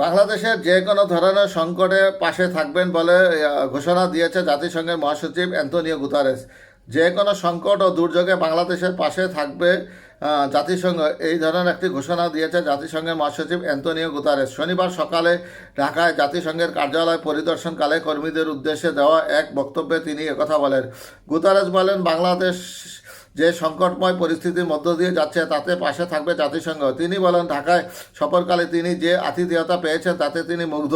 বাংলাদেশের যে কোনো ধরনের সংকটে পাশে থাকবেন বলে ঘোষণা দিয়েছে জাতিসংঘের মহাসচিব অ্যান্তনিও গুতারেস। যে কোনো সংকট ও দুর্যোগে বাংলাদেশের পাশে থাকবে জাতিসংঘ। এই ধরনের একটি ঘোষণা দিয়েছে জাতিসংঘের মহাসচিব অ্যান্তনিও গুতারেস। শনিবার সকালে ঢাকায় জাতিসংঘের কার্যালয় পরিদর্শনকালে কর্মীদের উদ্দেশ্যে দেওয়া এক বক্তব্যে তিনি একথা বলেন। গুতারেস বলেন, বাংলাদেশ যে সংকটময় পরিস্থিতির মধ্য দিয়ে যাচ্ছে, তাতে পাশে থাকবে জাতিসংঘ। তিনি বলেন, ঢাকায় সফরকালে তিনি যে আতিথেয়তা পেয়েছেন, তাতে তিনি মুগ্ধ।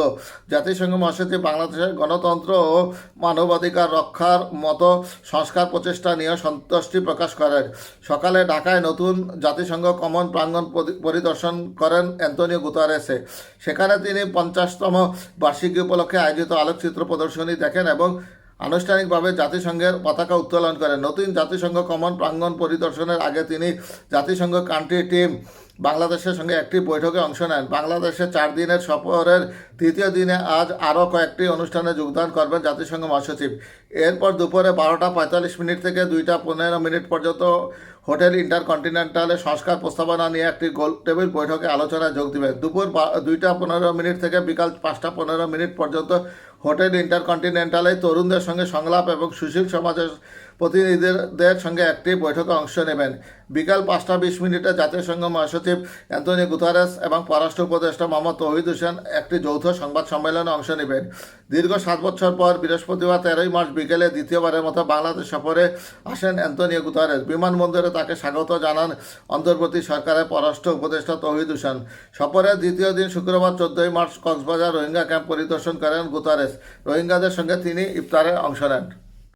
জাতিসংঘ মহাসচিব বাংলাদেশের গণতন্ত্র ও মানবাধিকার রক্ষার মতো সংস্কার প্রচেষ্টা নিয়ে সন্তুষ্টি প্রকাশ করেন। সকালে ঢাকায় নতুন জাতিসংঘ কমন প্রাঙ্গণ পরিদর্শন করেন অ্যান্তনিও গুতারেসে। সেখানে তিনি পঞ্চাশতম বার্ষিকী উপলক্ষে আয়োজিত আলোকচিত্র প্রদর্শনী দেখেন এবং আনুষ্ঠানিকভাবে জাতিসংঘের পতাকা উত্তোলন করেন। নতুন জাতিসংঘ কমন প্রাঙ্গণ পরিদর্শনের আগে তিনি জাতিসংঘ কান্ট্রি টিম বাংলাদেশের সঙ্গে একটি বৈঠকে অংশ নেন। বাংলাদেশের চার দিনের সফরের তৃতীয় দিনে আজ আরও কয়েকটি অনুষ্ঠানে যোগদান করবেন জাতিসংঘ মহাসচিব। এরপর দুপুরে বারোটা পঁয়তাল্লিশ মিনিট থেকে দুইটা পনেরো মিনিট পর্যন্ত হোটেল ইন্টারকন্টিনেন্টালে সংস্কার প্রস্তাবনা নিয়ে একটি গোল টেবিল বৈঠকে আলোচনায় যোগ দিবেন। দুপুর দুইটা পনেরো মিনিট থেকে বিকাল পাঁচটা পনেরো মিনিট পর্যন্ত হোটেল ইন্টারকন্টিনেন্টালে তরুণদের সঙ্গে সংলাপ এবং সুশীল সমাজের প্রতিনিধিদের সঙ্গে একটি বৈঠকে অংশ নেবেন। বিকাল পাঁচটা বিশ মিনিটে জাতিসংঘ মহাসচিব অ্যান্টনি গুতারেস এবং পররাষ্ট্র উপদেষ্টা মোহাম্মদ তৌহিদ হোসেন একটি যৌথ সংবাদ সম্মেলনে অংশ নেবেন। দীর্ঘ সাত বছর পর বৃহস্পতিবার তেরোই মার্চ বিকেলে দ্বিতীয়বারের মতো বাংলাদেশ সফরে আসেন অ্যান্টনিও গুতারেস। বিমানবন্দরে তাকে স্বাগত জানান অন্তর্বর্তী সরকারের পররাষ্ট্র উপদেষ্টা তৌহিদ হোসেন। সফরের দ্বিতীয় দিন শুক্রবার চোদ্দই মার্চ কক্সবাজার রোহিঙ্গা ক্যাম্প পরিদর্শন করেন গুতারেস। রোহিঙ্গাদের সঙ্গে তিনি ইফতারে অংশ নেন।